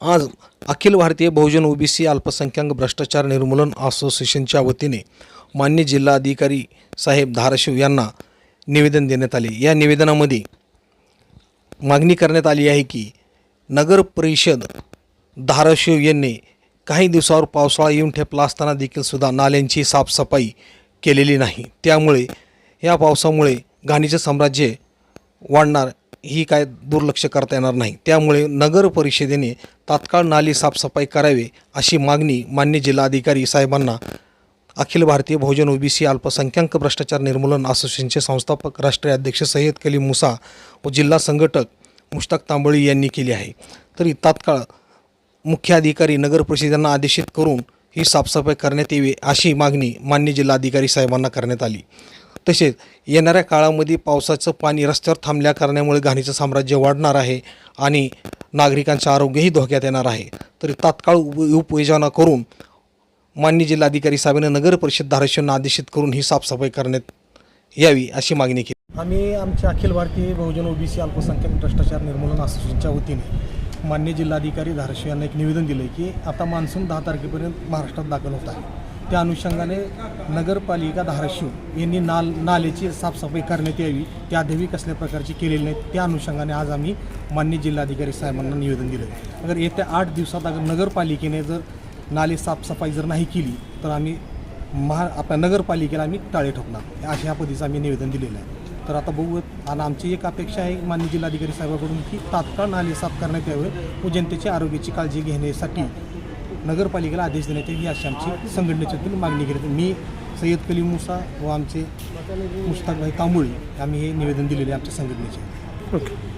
आज अखिल भारतीय बहुजन ओबीसी अल्पसंख्याक भ्रष्टाचार निर्मूलन असोसिएशनच्या वतीने मान्य जिल्हाधिकारी साहेब धाराशिव यांना निवेदन देण्यात आले. या निवेदनामध्ये मागणी करण्यात आली आहे की नगर परिषद धाराशिव यांनी काही दिवसावर पावसाळा येऊन ठेपला असताना देखील सुद्धा नाल्यांची साफसफाई केलेली नाही. त्यामुळे या पावसामुळे घाणीचे साम्राज्य वाढणार ही काय दुर्लक्ष करता येणार नाही. त्यामुळे नगर परिषदेने तात्काळ नाली साफसफाई करावी अशी मागणी मान्य जिल्हाधिकारी साहेबांना अखिल भारतीय बहुजन ओबीसी अल्पसंख्याक भ्रष्टाचार निर्मूलन असोसिएशनचे संस्थापक राष्ट्रीय अध्यक्ष सय्यद कलीम मुसा व जिल्हा संघटक मुश्ताक तांबळी यांनी केली आहे. तरी तात्काळ मुख्य अधिकारी नगर परिषदांना आदेशित करून ही साफसफाई करण्यात यावी अशी मागणी मान्य जिल्हाधिकारी साहेबांना करण्यात आली. तसेच येणाऱ्या काळामध्ये पावसाचं पाणी रस्त्यावर थांबल्या कारणामुळे घाणीचं साम्राज्य वाढणार आहे आणि नागरिकांचं आरोग्यही धोक्यात येणार आहे. तरी तात्काळ उप उपाययोजना करून मान्य जिल्हाधिकारी साहेबांनी नगर परिषद धाराशिवना आदेशित करून ही साफसफाई करण्यात यावी अशी मागणी केली. आम्ही आमच्या अखिल भारतीय बहुजन ओबीसी अल्पसंख्याक भ्रष्टाचार निर्मूलन असोसिएशनच्या वतीने मान्य जिल्हाधिकारी धाराशिव यांना एक निवेदन दिलं आहे की आता मान्सून दहा तारखेपर्यंत महाराष्ट्रात दाखल होत आहे. त्या अनुषंगाने नगरपालिका धाराशिव यांनी नाल नालेची साफसफाई करण्यात यावी त्या देवी कसल्या प्रकारची केलेली नाही त्या अनुषंगाने आज आम्ही मान्य जिल्हाधिकारी साहेबांना निवेदन दिलं आहे. अगर येत्या आठ दिवसात अगर नगरपालिकेने जर नाले साफसफाई जर नाही केली तर आम्ही महा आपल्या नगरपालिकेला आम्ही टाळे ठोकणार. अशा पद्धतीचं आम्ही निवेदन दिलेलं आहे. तर आता बघू आणि आमची एक अपेक्षा आहे मान्य जिल्हाधिकारी साहेबांकडून की तात्काळ नाले साफ करण्यात यावे व जनतेच्या आरोग्याची काळजी घेण्यासाठी नगरपालिकेला आदेश देण्यात येईल ही अशी आमची संघटनेच्यातून मागणी केली मी सय्यद कलीम मुसा व आमचे मुस्ताकभाई तांबुळी आम्ही हे निवेदन दिलेले आहे आमच्या संघटनेचे ओके.